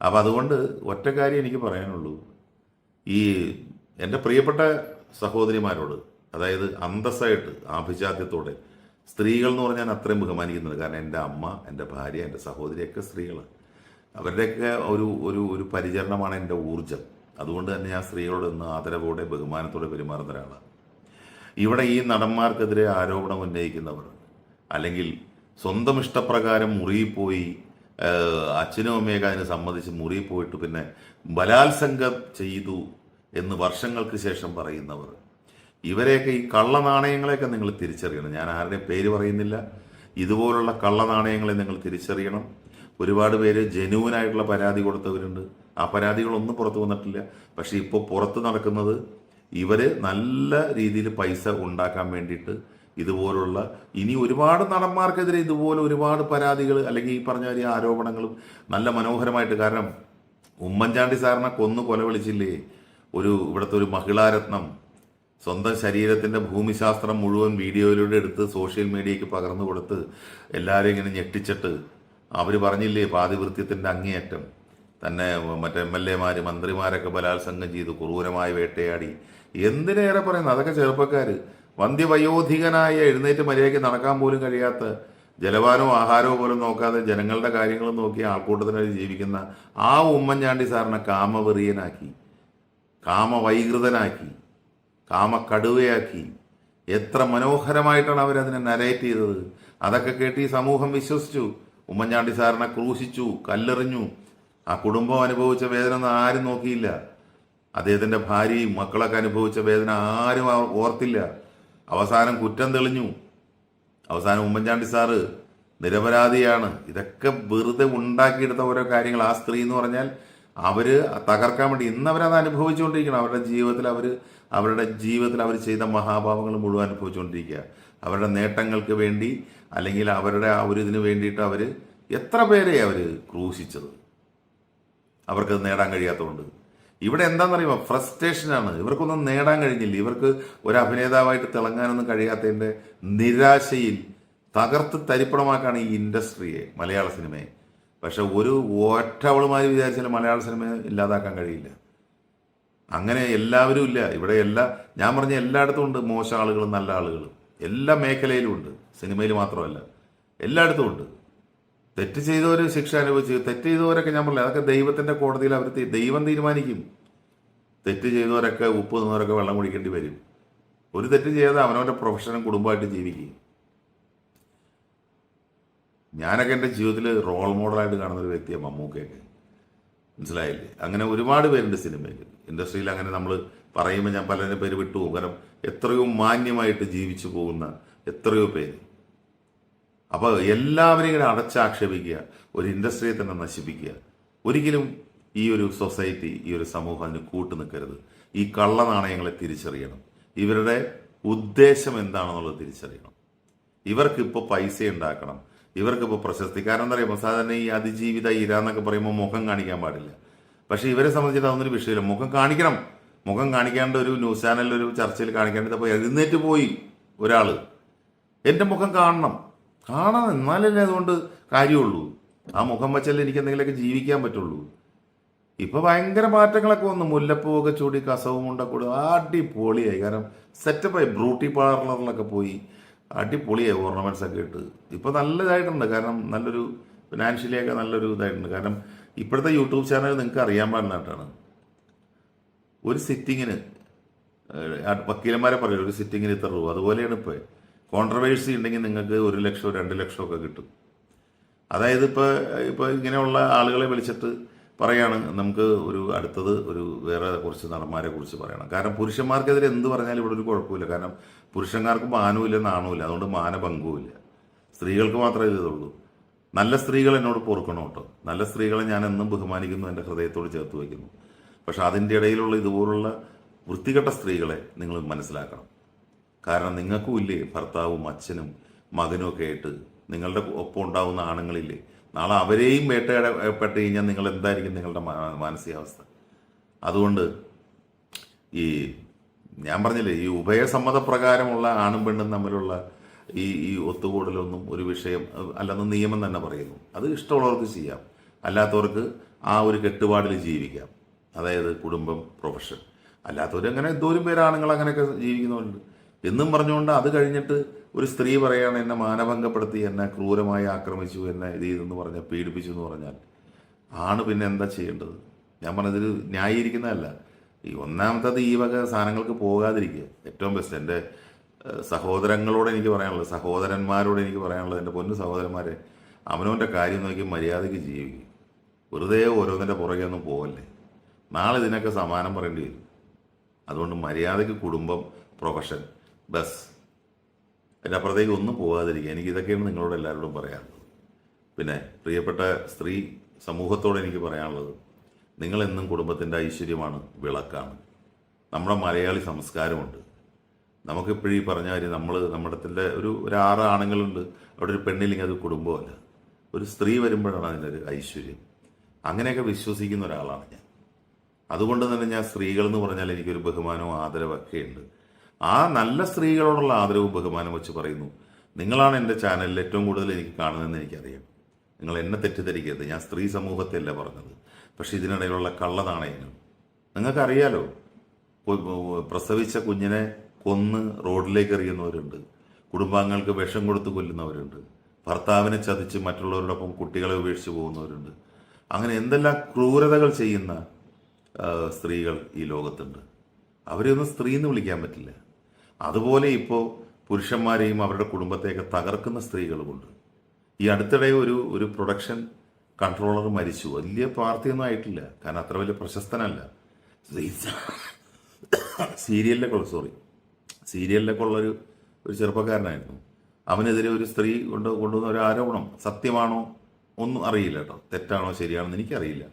S1: അപ്പം അതുകൊണ്ട് ഒറ്റ കാര്യം എനിക്ക് പറയാനുള്ളൂ. ഈ എന്റെ പ്രിയപ്പെട്ട സഹോദരിമാരോട് അതായത് അന്തസ്സായിട്ട് ആഭിജാത്യത്തോടെ സ്ത്രീകൾ എന്ന് പറഞ്ഞാൽ അത്രയും ബഹുമാനിക്കുന്നുണ്ട്. കാരണം എന്റെ അമ്മ എന്റെ ഭാര്യ എന്റെ സഹോദരിയൊക്കെ സ്ത്രീകളാണ്. അവരുടെയൊക്കെ ഒരു ഒരു ഒരു പരിചരണമാണ് എന്റെ ഊർജം അതുകൊണ്ട് തന്നെ ഞാൻ സ്ത്രീകളോട് ഇന്ന് ആദരവോടെ ബഹുമാനത്തോടെ പെരുമാറുന്ന ഒരാളാണ്. ഇവിടെ ഈ നടന്മാർക്കെതിരെ ആരോപണം ഉന്നയിക്കുന്നവർ അല്ലെങ്കിൽ സ്വന്തം ഇഷ്ടപ്രകാരം മുറിയിൽ പോയി അച്ഛനും അമ്മയൊക്കെ അതിന് സമ്മതിച്ച് മുറി പോയിട്ട് പിന്നെ ബലാത്സംഗം ചെയ്തു എന്ന് വർഷങ്ങൾക്ക് ശേഷം പറയുന്നവർ. ഇവരെയൊക്കെ ഈ കള്ള കള്ളനാണയങ്ങളെയൊക്കെ നിങ്ങൾ തിരിച്ചറിയണം. ഞാൻ ആരുടെയും പേര് പറയുന്നില്ല. ഇതുപോലുള്ള കള്ള നാണയങ്ങളെ നിങ്ങൾ തിരിച്ചറിയണം. ഒരുപാട് പേര് ജനുവനായിട്ടുള്ള പരാതി കൊടുത്തവരുണ്ട്. ആ പരാതികളൊന്നും പുറത്തു വന്നിട്ടില്ല. പക്ഷെ ഇപ്പോൾ പുറത്ത് നടക്കുന്നത് ഇവർ നല്ല രീതിയിൽ പൈസ ഉണ്ടാക്കാൻ വേണ്ടിയിട്ട് ഇതുപോലുള്ള ഇനി ഒരുപാട് നടന്മാർക്കെതിരെ ഇതുപോലെ ഒരുപാട് പരാതികൾ അല്ലെങ്കിൽ ഈ പറഞ്ഞ ഈ ആരോപണങ്ങളും നല്ല മനോഹരമായിട്ട് കാരണം ഉമ്മൻചാണ്ടി സാറിനെ കൊന്നു കൊല വിളിച്ചില്ലേ? ഒരു ഇവിടുത്തെ ഒരു മഹിളാരത്നം. സ്വന്തം ശരീരത്തിന്റെ ഭൂമിശാസ്ത്രം മുഴുവൻ വീഡിയോയിലൂടെ എടുത്ത് സോഷ്യൽ മീഡിയയ്ക്ക് പകർന്നു കൊടുത്ത് എല്ലാവരും ഇങ്ങനെ ഞെട്ടിച്ചിട്ട് അവർ പറഞ്ഞില്ലേ പാതിവൃത്യത്തിന്റെ അങ്ങേയറ്റം. തന്നെ മറ്റേ എം എൽ എമാര് മന്ത്രിമാരൊക്കെ ബലാത്സംഗം ചെയ്തു ക്രൂരമായി വേട്ടയാടി. എന്തിനേറെ പറയുന്നത് അതൊക്കെ ചെറുപ്പക്കാര്. വന്ധ്യവയോധികനായ എഴുന്നേറ്റ് മര്യാദയ്ക്ക് നടക്കാൻ പോലും കഴിയാത്ത ജലപാനവും ആഹാരമോ പോലും നോക്കാതെ ജനങ്ങളുടെ കാര്യങ്ങളും നോക്കി ആൾക്കൂട്ടത്തിനായി ജീവിക്കുന്ന ആ ഉമ്മൻചാണ്ടി സാറിനെ കാമവെറിയനാക്കി കാമവൈകൃതനാക്കി കാമക്കടുവയാക്കി. എത്ര മനോഹരമായിട്ടാണ് അവരതിനെ നരേറ്റ് ചെയ്തത്. അതൊക്കെ കേട്ട് ഈ സമൂഹം വിശ്വസിച്ചു. ഉമ്മൻചാണ്ടി സാറിനെ ക്രൂശിച്ചു കല്ലെറിഞ്ഞു. ആ കുടുംബം അനുഭവിച്ച വേദന ഒന്നും ആരും നോക്കിയില്ല. അദ്ദേഹത്തിന്റെ ഭാര്യയും മക്കളൊക്കെ അനുഭവിച്ച വേദന ആരും ഓർത്തില്ല. അവസാനം കുറ്റം തെളിഞ്ഞു. അവസാനം ഉമ്മൻചാണ്ടി സാറ് നിരപരാധിയാണ്. ഇതൊക്കെ വെറുതെ ഉണ്ടാക്കിയെടുത്ത ഓരോ കാര്യങ്ങൾ. ആ സ്ത്രീ എന്ന് പറഞ്ഞാൽ അവർ തകർക്കാൻ വേണ്ടി ഇന്ന് അവരത് അനുഭവിച്ചുകൊണ്ടിരിക്കണം അവരുടെ ജീവിതത്തിൽ അവർ അവരുടെ ജീവിതത്തിൽ അവർ ചെയ്ത മഹാഭാവങ്ങൾ മുഴുവൻ അനുഭവിച്ചുകൊണ്ടിരിക്കുക. അവരുടെ നേട്ടങ്ങൾക്ക് വേണ്ടി അല്ലെങ്കിൽ അവരുടെ ആ ഒരു ഇതിന് വേണ്ടിയിട്ട് അവർ എത്ര പേരെ അവർ ക്രൂശിച്ചത്? അവർക്കത് നേടാൻ കഴിയാത്തതുകൊണ്ട്. ഇവിടെ എന്താണെന്നറിയുമോ? ഫ്രസ്ട്രേഷനാണ്. ഇവർക്കൊന്നും നേടാൻ കഴിഞ്ഞില്ല. ഇവർക്ക് ഒരു അഭിനേതാവായിട്ട് തിളങ്ങാനൊന്നും കഴിയാത്തതിന്റെ നിരാശയിൽ തകർത്ത് തരിപ്പണമാക്കാണ് ഈ ഇൻഡസ്ട്രിയെ മലയാള സിനിമയെ. പക്ഷെ ഒരു ഒറ്റവളുമാര് വിചാരിച്ചാൽ മലയാള സിനിമ ഇല്ലാതാക്കാൻ കഴിയില്ല. അങ്ങനെ എല്ലാവരും ഇല്ല. ഇവിടെ എല്ലാ ഞാൻ പറഞ്ഞ എല്ലായിടത്തും ഉണ്ട് മോശം ആളുകളും നല്ല ആളുകളും. എല്ലാ മേഖലയിലും ഉണ്ട്. സിനിമയിൽ മാത്രമല്ല. എല്ലായിടത്തും ഉണ്ട്. തെറ്റ് ചെയ്തവർ ശിക്ഷ അനുഭവിച്ച് തെറ്റ് ചെയ്തവരൊക്കെ ഞാൻ പറഞ്ഞില്ല അതൊക്കെ ദൈവത്തിന്റെ കോടതിയിൽ അവർ ദൈവം തീരുമാനിക്കും. തെറ്റ് ചെയ്തവരൊക്കെ ഉപ്പ് നിന്നവരൊക്കെ വെള്ളം കുടിക്കേണ്ടി വരും. ഒരു തെറ്റ് ചെയ്യാതെ അവനവന്റെ പ്രൊഫഷനും കുടുംബമായിട്ട് ജീവിക്കും. ഞാനൊക്കെ എന്റെ ജീവിതത്തിൽ റോൾ മോഡലായിട്ട് കാണുന്ന ഒരു വ്യക്തിയാണ് മമ്മൂക്കയൊക്കെ മനസ്സിലായില്ലേ? അങ്ങനെ ഒരുപാട് പേരുണ്ട് സിനിമയിൽ. ഇൻഡസ്ട്രിയിൽ അങ്ങനെ നമ്മൾ പറയുമ്പോൾ ഞാൻ പലരുടെ പേര് വിട്ടുപോകും കാരണം എത്രയോ മാന്യമായിട്ട് ജീവിച്ചു പോകുന്ന എത്രയോ പേര്. അപ്പോൾ എല്ലാവരെയും ഇങ്ങനെ അടച്ചാക്ഷേപിക്കുക ഒരു ഇൻഡസ്ട്രിയെ തന്നെ നശിപ്പിക്കുക. ഒരിക്കലും ഈ ഒരു സൊസൈറ്റി ഈ ഒരു സമൂഹം അതിന് കൂട്ടു നിൽക്കരുത്. ഈ കള്ളനാണയങ്ങളെ തിരിച്ചറിയണം. ഇവരുടെ ഉദ്ദേശം എന്താണെന്നുള്ളത് തിരിച്ചറിയണം. ഇവർക്ക് ഇപ്പോൾ പൈസ ഉണ്ടാക്കണം. ഇവർക്ക് ഇപ്പോൾ പ്രശസ്തി. കാരണം എന്താ പറയുമ്പോൾ സാധാരണ ഈ അതിജീവിത ഇര എന്നൊക്കെ പറയുമ്പോൾ മുഖം കാണിക്കാൻ പാടില്ല. പക്ഷേ ഇവരെ സംബന്ധിച്ചിട്ട് അതൊന്നൊരു വിഷയമില്ല. മുഖം കാണിക്കണം. മുഖം കാണിക്കാണ്ട് ഒരു ന്യൂസ് ചാനലിൽ ഒരു ചർച്ചയിൽ കാണിക്കാണ്ട് അപ്പോൾ എഴുന്നേറ്റ് പോയി ഒരാൾ. എന്റെ മുഖം കാണണം. കാണണം എന്നാലല്ലേ അതുകൊണ്ട് കാര്യമുള്ളൂ. ആ മുഖം വച്ചല്ലേ എനിക്ക് എന്തെങ്കിലുമൊക്കെ ജീവിക്കാൻ പറ്റുള്ളൂ. ഇപ്പൊ ഭയങ്കര മാറ്റങ്ങളൊക്കെ വന്നു. മുല്ലപ്പൂവൊക്കെ ചൂടി കസവും ഉണ്ടക്കൂടി. അടിപൊളിയായി. കാരണം സെറ്റപ്പായി ബ്രൂട്ടി പാർലറിലൊക്കെ പോയി അടിപൊളിയായി ഓർണമെന്റ്സ് ഒക്കെ ഇട്ട്. ഇപ്പൊ നല്ലതായിട്ടുണ്ട്. കാരണം നല്ലൊരു ഫിനാൻഷ്യലി ഒക്കെ നല്ലൊരു ഇതായിട്ടുണ്ട്. കാരണം ഇപ്പോഴത്തെ യൂട്യൂബ് ചാനൽ നിങ്ങൾക്ക് അറിയാൻ പാടില്ലാട്ടാണ് ഒരു സിറ്റിങ്ങിന് വക്കീലന്മാരെ പറയും ഒരു സിറ്റിങ്ങിന് ഇത്ര രൂപ. അതുപോലെയാണ് ഇപ്പോൾ കോൺട്രവേഴ്സി ഉണ്ടെങ്കിൽ നിങ്ങൾക്ക് ഒരു ലക്ഷമോ രണ്ട് ലക്ഷമോ ഒക്കെ കിട്ടും. അതായത് ഇപ്പോൾ ഇപ്പോൾ ഇങ്ങനെയുള്ള ആളുകളെ വിളിച്ചിട്ട് പറയാണ് നമുക്ക് ഒരു അടുത്തത് ഒരു വേറെ കുറച്ച് നടന്മാരെ കുറിച്ച് പറയണം. കാരണം പുരുഷന്മാർക്കെതിരെ എന്ത് പറഞ്ഞാലും ഇവിടെ ഒരു കുഴപ്പമില്ല. കാരണം പുരുഷന്മാർക്ക് മാനവുമില്ല നാണവുമില്ല അതുകൊണ്ട് മാനഭംഗവുമില്ല സ്ത്രീകൾക്ക് മാത്രമേ ഇതുള്ളൂ നല്ല സ്ത്രീകൾ എന്നോട് പൊറുക്കണം കേട്ടോ. നല്ല സ്ത്രീകളെ ഞാൻ എന്നും ബഹുമാനിക്കുന്നു എന്റെ ഹൃദയത്തോട് ചേർത്ത് വയ്ക്കുന്നു. പക്ഷെ അതിന്റെ ഇടയിലുള്ള ഇതുപോലുള്ള വൃത്തികെട്ട സ്ത്രീകളെ നിങ്ങൾ മനസ്സിലാക്കണം. കാരണം നിങ്ങൾക്കും ഇല്ലേ ഭർത്താവും അച്ഛനും മകനും ഒക്കെ ആയിട്ട്? നിങ്ങളുടെ ഒപ്പം ഉണ്ടാവുന്ന ആണുങ്ങളില്ലേ? നാളെ അവരെയും വേട്ടയാടപ്പെട്ട് കഴിഞ്ഞാൽ നിങ്ങൾ എന്തായിരിക്കും നിങ്ങളുടെ മാനസികാവസ്ഥ? അതുകൊണ്ട് ഈ ഞാൻ പറഞ്ഞില്ലേ ഈ ഉഭയസമ്മതപ്രകാരമുള്ള ആണും പെണ്ണും തമ്മിലുള്ള ഈ ഈ ഒത്തുകൂടലൊന്നും ഒരു വിഷയം അല്ലെന്ന് നിയമം തന്നെ പറയുന്നു. അത് ഇഷ്ടമുള്ളവർക്ക് ചെയ്യാം. അല്ലാത്തവർക്ക് ആ ഒരു കെട്ടുപാടിൽ ജീവിക്കാം. അതായത് കുടുംബം പ്രൊഫഷൻ. അല്ലാത്തവർ അങ്ങനെ എന്തോരം പേര് ആണുങ്ങൾ അങ്ങനെയൊക്കെ ജീവിക്കുന്നുണ്ട് എന്നും പറഞ്ഞുകൊണ്ട് അത് കഴിഞ്ഞിട്ട് ഒരു സ്ത്രീ പറയുകയാണ് എന്നെ മാനഭംഗപ്പെടുത്തി എന്നെ ക്രൂരമായി ആക്രമിച്ചു എന്നെ ഇത് ചെയ്തെന്ന് പറഞ്ഞ പീഡിപ്പിച്ചു എന്ന് പറഞ്ഞാൽ. ആണ് പിന്നെ എന്താ ചെയ്യേണ്ടത്? ഞാൻ പറഞ്ഞതിൽ ന്യായീകരിക്കുന്നതല്ല. ഈ ഒന്നാമത്തത് ഈ വക സാധനങ്ങൾക്ക് പോകാതിരിക്കുക. ഏറ്റവും ബെസ്റ്റ്. എന്റെ സഹോദരങ്ങളോട് എനിക്ക് പറയാനുള്ളത് സഹോദരന്മാരോട് എനിക്ക് പറയാനുള്ളത് എന്റെ പൊന്നു സഹോദരന്മാരെ അവനവന്റെ കാര്യം നോക്കി മര്യാദയ്ക്ക് ജീവിക്കും വെറുതെ ഓരോന്നിന്റെ പുറകെ ഒന്നും പോകല്ലേ നാളെ ഇതിനൊക്കെ സമാനം പറയേണ്ടി വരും. അതുകൊണ്ട് മര്യാദയ്ക്ക് കുടുംബം പ്രൊഫഷൻ ബസ്. അതിനപ്പുറത്തേക്ക് ഒന്നും പോകാതിരിക്കുക. എനിക്ക് ഇതൊക്കെയാണ് നിങ്ങളോട് എല്ലാവരോടും പറയാനുള്ളത് പിന്നെ പ്രിയപ്പെട്ട സ്ത്രീ സമൂഹത്തോട് എനിക്ക് പറയാനുള്ളത് നിങ്ങളെന്നും കുടുംബത്തിന്റെ ഐശ്വര്യമാണ് വിളക്കാണ്. നമ്മുടെ മലയാളി സംസ്കാരമുണ്ട്. നമുക്കിപ്പോഴും ഈ പറഞ്ഞ കാര്യം നമ്മൾ നമ്മുടെ തന്നെ ഒരു ഒരു ആറ് ആണുങ്ങളുണ്ട്. അവിടെ ഒരു പെണ്ണില്ലെങ്കിൽ അത് കുടുംബമല്ല. ഒരു സ്ത്രീ വരുമ്പോഴാണ് അതിന്റെ ഒരു ഐശ്വര്യം. അങ്ങനെയൊക്കെ വിശ്വസിക്കുന്ന ഒരാളാണ് ഞാൻ. അതുകൊണ്ട് തന്നെ ഞാൻ സ്ത്രീകൾ എന്ന് പറഞ്ഞാൽ എനിക്കൊരു ബഹുമാനവും ആദരവും ഒക്കെ ഉണ്ട് ആ നല്ല സ്ത്രീകളോടുള്ള ആദരവും ബഹുമാനം വെച്ച് പറയുന്നു. നിങ്ങളാണ് എന്റെ ചാനലിൽ ഏറ്റവും കൂടുതൽ എനിക്ക് കാണുന്നതെന്ന് എനിക്കറിയാം. നിങ്ങൾ എന്നെ തെറ്റിദ്ധരിക്കരുത്. ഞാൻ സ്ത്രീ സമൂഹത്തെ അല്ല പറഞ്ഞത്. പക്ഷേ ഇതിനിടയിലുള്ള കള്ളനാണയങ്ങൾ നിങ്ങൾക്കറിയാലോ പ്രസവിച്ച കുഞ്ഞിനെ കൊന്ന് റോഡിലേക്ക് എറിയുന്നവരുണ്ട്. കുടുംബാംഗങ്ങൾക്ക് വിഷം കൊടുത്ത് കൊല്ലുന്നവരുണ്ട്. ഭർത്താവിനെ ചതിച്ച് മറ്റുള്ളവരോടൊപ്പം കുട്ടികളെ ഉപേക്ഷിച്ച് പോകുന്നവരുണ്ട്. അങ്ങനെ എന്തെല്ലാം ക്രൂരതകൾ ചെയ്യുന്ന സ്ത്രീകൾ ഈ ലോകത്തുണ്ട്. അവരെയൊന്നും സ്ത്രീ എന്ന് വിളിക്കാൻ പറ്റില്ല. അതുപോലെ ഇപ്പോൾ പുരുഷന്മാരെയും അവരുടെ കുടുംബത്തെയൊക്കെ തകർക്കുന്ന സ്ത്രീകളുമുണ്ട്. ഈ അടുത്തിടെ ഒരു ഒരു പ്രൊഡക്ഷൻ കൺട്രോളർ മരിച്ചു. വലിയ പ്രാർത്ഥിയൊന്നും ആയിട്ടില്ല. കാരണം അത്ര വലിയ പ്രശസ്തനല്ല. സീരിയലിലൊക്കെ ഉള്ള സോറി സീരിയലിലൊക്കെ ഉള്ളൊരു ഒരു ചെറുപ്പക്കാരനായിരുന്നു. അവനെതിരെ ഒരു സ്ത്രീ കൊണ്ട് കൊണ്ടുവന്ന ഒരു ആരോപണം. സത്യമാണോ? ഒന്നും അറിയില്ല കേട്ടോ. തെറ്റാണോ? ശരിയാണോ എന്ന് എനിക്കറിയില്ല.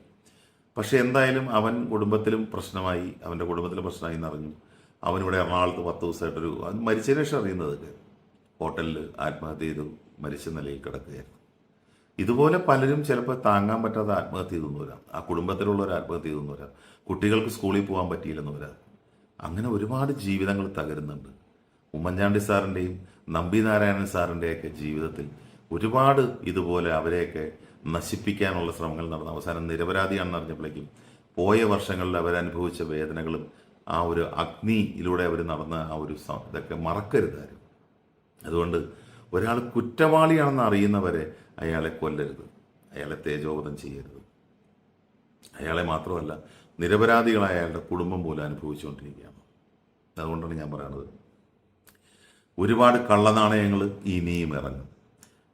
S1: പക്ഷെ എന്തായാലും അവൻ കുടുംബത്തിലും പ്രശ്നമായി അവന്റെ കുടുംബത്തിലും പ്രശ്നമായി എന്നറിഞ്ഞു. അവനിവിടെ എറണാകുളത്ത് പത്ത് ദിവസമായിട്ടൊരു അത് മരിച്ചതിന് ശേഷം അറിയുന്നതൊക്കെ. ഹോട്ടലിൽ ആത്മഹത്യ ചെയ്തു മരിച്ച നിലയിൽ കിടക്കുകയായിരുന്നു. ഇതുപോലെ പലരും ചിലപ്പോൾ താങ്ങാൻ പറ്റാതെ ആത്മഹത്യ ചെയ്തെന്ന് വരാം ആ കുടുംബത്തിലുള്ളവർ ആത്മഹത്യ ചെയ്തെന്ന് വരാം കുട്ടികൾക്ക് സ്കൂളിൽ പോകാൻ പറ്റിയില്ലെന്ന് വരാം അങ്ങനെ ഒരുപാട് ജീവിതങ്ങൾ തകരുന്നുണ്ട്. ഉമ്മൻചാണ്ടി സാറിന്റെയും നമ്പി നാരായണൻ സാറിന്റെയൊക്കെ ജീവിതത്തിൽ ഒരുപാട് ഇതുപോലെ അവരെയൊക്കെ നശിപ്പിക്കാനുള്ള ശ്രമങ്ങൾ നടന്നു. അവസാനം നിരപരാധിയാണെന്ന് അറിഞ്ഞപ്പോഴേക്കും പോയ വർഷങ്ങളിൽ അവരനുഭവിച്ച വേദനകളും ആ ഒരു അഗ്നിയിലൂടെ അവർ നടന്ന ആ ഒരു ഇതൊക്കെ മറക്കരുതായിരുന്നു അതുകൊണ്ട് ഒരാൾ കുറ്റവാളിയാണെന്ന് അറിയുന്നവരെ അയാളെ കൊല്ലരുത്. അയാളെ തേജോവധം ചെയ്യരുത്. അയാളെ മാത്രമല്ല നിരപരാധികളായ അയാളുടെ കുടുംബം പോലും അനുഭവിച്ചുകൊണ്ടിരിക്കുകയാണ്. അതുകൊണ്ടാണ് ഞാൻ പറയുന്നത് ഒരുപാട് കള്ളനാണയങ്ങൾ ഇനിയും ഇറങ്ങും.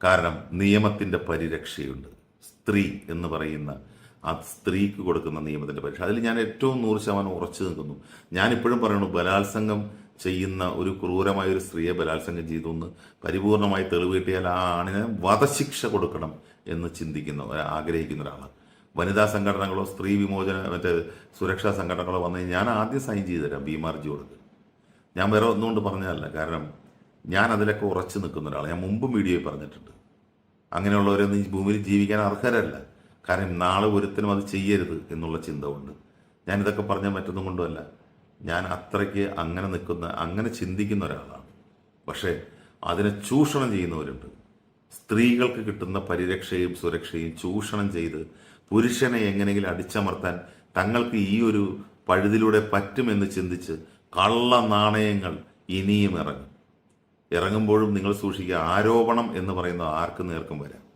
S1: കാരണം നിയമത്തിന്റെ പരിരക്ഷയുണ്ട്. സ്ത്രീ എന്ന് പറയുന്ന ആ സ്ത്രീക്ക് കൊടുക്കുന്ന നിയമത്തിന്റെ പരീക്ഷ. അതിൽ ഞാൻ ഏറ്റവും നൂറ് ശതമാനം ഉറച്ചു നിൽക്കുന്നു. ഞാനിപ്പോഴും പറയുന്നു ബലാത്സംഗം ചെയ്യുന്ന ഒരു ക്രൂരമായ ഒരു സ്ത്രീയെ ബലാത്സംഗം ചെയ്തു എന്ന് പരിപൂർണമായി തെളിവ് കിട്ടിയാൽ ആ ആണിന് വധശിക്ഷ കൊടുക്കണം എന്ന് ചിന്തിക്കുന്ന ആഗ്രഹിക്കുന്ന ഒരാളാണ്. വനിതാ സംഘടനകളോ സ്ത്രീ വിമോചന മറ്റേ സുരക്ഷാ സംഘടനകളോ വന്നു ഞാൻ ആദ്യം സൈൻ ചെയ്തു തരാം ഭീമാർജി കൊടുക്കുക ഞാൻ വേറെ ഒന്നുകൊണ്ട് പറഞ്ഞതല്ല. കാരണം ഞാൻ അതിലൊക്കെ ഉറച്ചു നിൽക്കുന്ന ഒരാളാണ്. ഞാൻ മുമ്പും മീഡിയയിൽ പറഞ്ഞിട്ടുണ്ട്. അങ്ങനെയുള്ളവരൊന്നും ഈ ഭൂമിയിൽ ജീവിക്കാൻ അർഹരല്ല. കാരണം നാളെ ഒരുത്തനും അത് ചെയ്യരുത് എന്നുള്ള ചിന്ത കൊണ്ട് ഞാൻ ഇതൊക്കെ പറഞ്ഞാൽ മറ്റൊന്നും കൊണ്ടുമല്ല ഞാൻ അത്രയ്ക്ക് അങ്ങനെ നിൽക്കുന്ന അങ്ങനെ ചിന്തിക്കുന്ന ഒരാളാണ്. പക്ഷേ അതിനെ ചൂഷണം ചെയ്യുന്നവരുണ്ട്. സ്ത്രീകൾക്ക് കിട്ടുന്ന പരിരക്ഷയും സുരക്ഷയും ചൂഷണം ചെയ്ത് പുരുഷനെ എങ്ങനെയെങ്കിലും അടിച്ചമർത്താൻ തങ്ങൾക്ക് ഈ ഒരു പഴുതിലൂടെ പറ്റുമെന്ന് ചിന്തിച്ച് കള്ള നാണയങ്ങൾ ഇനിയും ഇറങ്ങും. ഇറങ്ങുമ്പോഴും നിങ്ങൾ സൂക്ഷിക്കുക ആരോപണം എന്ന് പറയുന്നത് ആർക്കും നേർക്കും വരാം.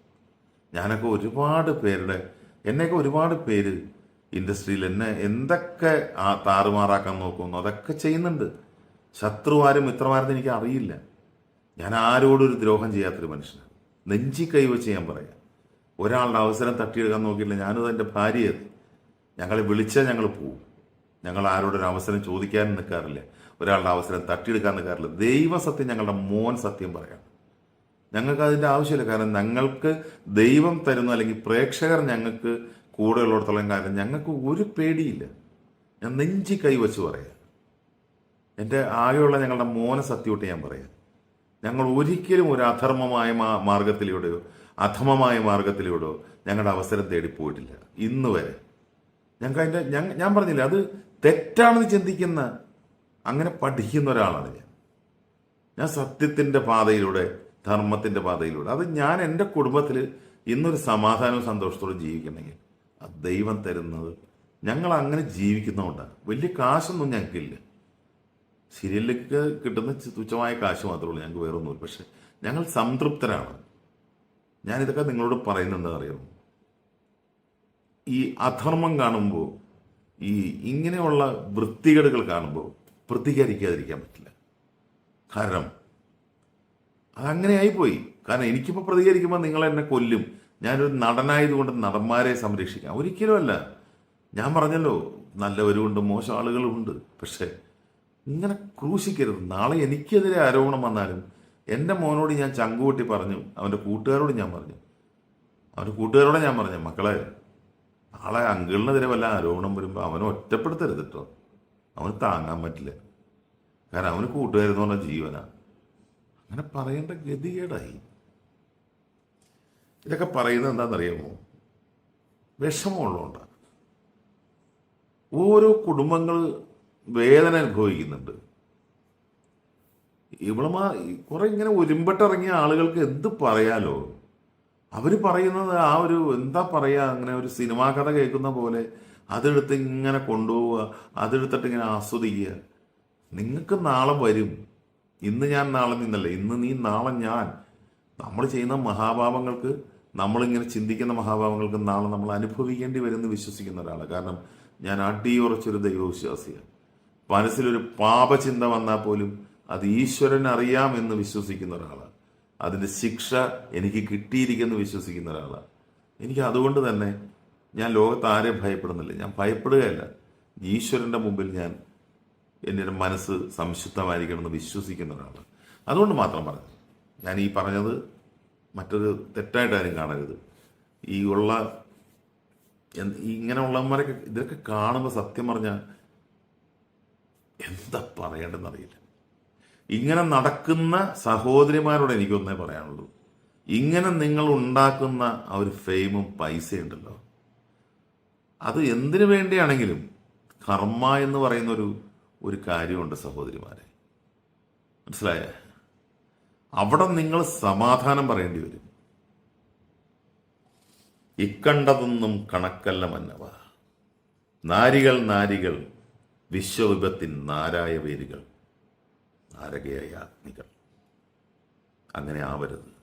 S1: ഞാനൊക്കെ ഒരുപാട് പേരുടെ എന്നെയൊക്കെ ഒരുപാട് പേര് ഇൻഡസ്ട്രിയിൽ എന്നെ എന്തൊക്കെ ആ താറുമാറാക്കാൻ നോക്കുന്നു അതൊക്കെ ചെയ്യുന്നുണ്ട്. ശത്രുവാരും മിത്രമാരും എനിക്ക് അറിയില്ല. ഞാൻ ആരോടും ഒരു ദ്രോഹം ചെയ്യാത്തൊരു മനുഷ്യനാണ്. നെഞ്ചി കൈവച്ച് ഞാൻ പറയാം. ഒരാളുടെ അവസരം തട്ടിയെടുക്കാൻ നോക്കിയില്ല ഞാനത് എന്റെ ഭാര്യയത് ഞങ്ങളെ വിളിച്ചാൽ ഞങ്ങൾ പോവും. ഞങ്ങൾ ആരോടൊരു അവസരം ചോദിക്കാൻ നിൽക്കാറില്ല ഒരാളുടെ അവസരം തട്ടിയെടുക്കാൻ നിൽക്കാറില്ല ദൈവസത്യം ഞങ്ങളുടെ മോൻ സത്യം പറയാം. ഞങ്ങൾക്ക് അതിന്റെ ആവശ്യമില്ല. കാരണം ഞങ്ങൾക്ക് ദൈവം തരുന്ന അല്ലെങ്കിൽ പ്രേക്ഷകർ ഞങ്ങൾക്ക് കൂടെയുള്ളിടത്തോളം കാര്യം ഞങ്ങൾക്ക് ഒരു പേടിയില്ല. ഞാൻ നെഞ്ചി കൈവച്ച് പറയാം. എന്റെ ആകെയുള്ള ഞങ്ങളുടെ മോന സത്യോട്ട് ഞാൻ പറയാം. ഞങ്ങൾ ഒരിക്കലും ഒരു അധർമ്മമായ മാർഗത്തിലൂടെയോ അധമമായ മാർഗത്തിലൂടെയോ ഞങ്ങളുടെ അവസരം തേടി പോയിട്ടില്ല. ഇന്ന് വരെ. ഞങ്ങൾക്ക് അതിന്റെ ഞാൻ പറഞ്ഞില്ല അത് തെറ്റാണെന്ന് ചിന്തിക്കുന്ന അങ്ങനെ പഠിക്കുന്ന ഒരാളാണ് ഞാൻ. ഞാൻ സത്യത്തിന്റെ പാതയിലൂടെ ധർമ്മത്തിന്റെ പാതയിലൂടെ. അത് ഞാൻ എന്റെ കുടുംബത്തിൽ ഇന്നൊരു സമാധാനവും സന്തോഷത്തോടെ ജീവിക്കണമെങ്കിൽ അത് ദൈവം തരുന്നത് ഞങ്ങൾ അങ്ങനെ ജീവിക്കുന്നതുകൊണ്ടാണ് വലിയ കാശൊന്നും ഞങ്ങൾക്കില്ല. സീരിയലിലേക്ക് കിട്ടുന്ന തുച്ഛമായ കാശ് മാത്രമേ ഉള്ളൂ ഞങ്ങൾക്ക് വേറെ ഒന്നുമില്ല പക്ഷെ ഞങ്ങൾ സംതൃപ്തരാണ്. ഞാനിതൊക്കെ നിങ്ങളോട് പറയുന്നുണ്ടെന്ന് അറിയാമോ? ഈ അധർമ്മം കാണുമ്പോൾ ഈ ഇങ്ങനെയുള്ള വൃത്തികേടുകൾ കാണുമ്പോൾ പ്രതികരിക്കാതിരിക്കാൻ പറ്റില്ല. കാരണം അതങ്ങനെ ആയിപ്പോയി കാരണം എനിക്കിപ്പോൾ പ്രതികരിക്കുമ്പോൾ നിങ്ങൾ എന്നെ കൊല്ലും. ഞാനൊരു നടനായതുകൊണ്ട് നടന്മാരെ സംരക്ഷിക്കാം. ഒരിക്കലുമല്ല ഞാൻ പറഞ്ഞല്ലോ നല്ലവരുമുണ്ട് മോശം ആളുകളുമുണ്ട് പക്ഷേ ഇങ്ങനെ ക്രൂശിക്കരുത്. നാളെ എനിക്കെതിരെ ആരോപണം വന്നാലും എന്റെ മോനോട് ഞാൻ ചങ്കുകൂട്ടി പറഞ്ഞു. അവന്റെ കൂട്ടുകാരോട് ഞാൻ പറഞ്ഞു. അവന്റെ കൂട്ടുകാരോട് ഞാൻ പറഞ്ഞു മക്കളെ നാളെ അങ്കിളിനെതിരെ വല്ല ആരോപണം വരുമ്പോൾ അവനെ ഒറ്റപ്പെടുത്തരുത് കേട്ടോ അവന് താങ്ങാൻ പറ്റില്ല. കാരണം അവന് കൂട്ടുകാരെന്ന് പറഞ്ഞ ജീവനാ. അങ്ങനെ പറയേണ്ട ഗതികേടായി. ഇതൊക്കെ പറയുന്നത് എന്താണെന്നറിയാമോ? വിഷമമുള്ളതുകൊണ്ടാണ് ഓരോ കുടുംബങ്ങൾ വേദന അനുഭവിക്കുന്നുണ്ട്. ഇവളുമാ കുറെ ഇങ്ങനെ ഒരുമ്പെട്ടിറങ്ങിയ ആളുകൾക്ക് എന്ത് പറയാലോ? അവർ പറയുന്നത് ആ ഒരു എന്താ പറയുക അങ്ങനെ ഒരു സിനിമാ കഥ കേൾക്കുന്ന പോലെ അതെടുത്ത് ഇങ്ങനെ കൊണ്ടുപോവുക അതെടുത്തിട്ട് ഇങ്ങനെ ആസ്വദിക്കുക. നിങ്ങൾക്ക് നാളെ വരും. ഇന്ന് ഞാൻ നാളെ നിന്നല്ല ഇന്ന് നീ നാളെ ഞാൻ. നമ്മൾ ചെയ്യുന്ന മഹാഭാവങ്ങൾക്ക് നമ്മളിങ്ങനെ ചിന്തിക്കുന്ന മഹാഭാവങ്ങൾക്ക് നാളെ നമ്മൾ അനുഭവിക്കേണ്ടി വരുമെന്ന് വിശ്വസിക്കുന്ന ഒരാളാണ്. കാരണം ഞാൻ അടിയുറച്ചൊരു ദൈവവിശ്വാസിയാണ്. മനസ്സിലൊരു പാപചിന്ത വന്നാൽ പോലും അത് ഈശ്വരൻ അറിയാമെന്ന് വിശ്വസിക്കുന്ന ഒരാളാണ്. അതിന്റെ ശിക്ഷ എനിക്ക് കിട്ടിയിരിക്കുന്നു വിശ്വസിക്കുന്ന ഒരാളാണ്. എനിക്ക് അതുകൊണ്ട് തന്നെ ഞാൻ ലോകത്ത് ആരെയും ഭയപ്പെടുന്നില്ല. ഞാൻ ഭയപ്പെടുകയല്ല. ഈശ്വരന്റെ മുമ്പിൽ ഞാൻ എന്റെ മനസ്സ് സംശുദ്ധമായിരിക്കണമെന്ന് വിശ്വസിക്കുന്ന ഒരാളാണ്. അതുകൊണ്ട് മാത്രം പറഞ്ഞു. ഞാൻ ഈ പറഞ്ഞത് മറ്റൊരു തെറ്റായിട്ട് ആരും കാണരുത്. ഈ ഉള്ള ഇങ്ങനെയുള്ളവന്മാരൊക്കെ ഇതൊക്കെ കാണുമ്പോൾ സത്യം പറഞ്ഞാൽ എന്താ പറയേണ്ടതെന്ന് അറിയില്ല ഇങ്ങനെ നടക്കുന്ന സഹോദരിമാരോട് എനിക്കൊന്നേ പറയാനുള്ളൂ. ഇങ്ങനെ നിങ്ങൾ ഉണ്ടാക്കുന്ന ആ ഒരു ഫെയിമും പൈസയുണ്ടല്ലോ. അത് എന്തിനു വേണ്ടിയാണെങ്കിലും കർമ്മ എന്ന് പറയുന്ന ഒരു ഒരു കാര്യമുണ്ട് സഹോദരിമാരെ. മനസ്സിലായ? അവിടെ നിങ്ങൾ സമാധാനം പറയേണ്ടി വരും. ഇക്കണ്ടതൊന്നും കണക്കല്ല മന്നവ. നാരികൾ നാരികൾ വിശ്വവിപത്തിൻ നാരായ വേരുകൾ നാരകയായ അഗ്നികൾ അങ്ങനെ ആവരുത്.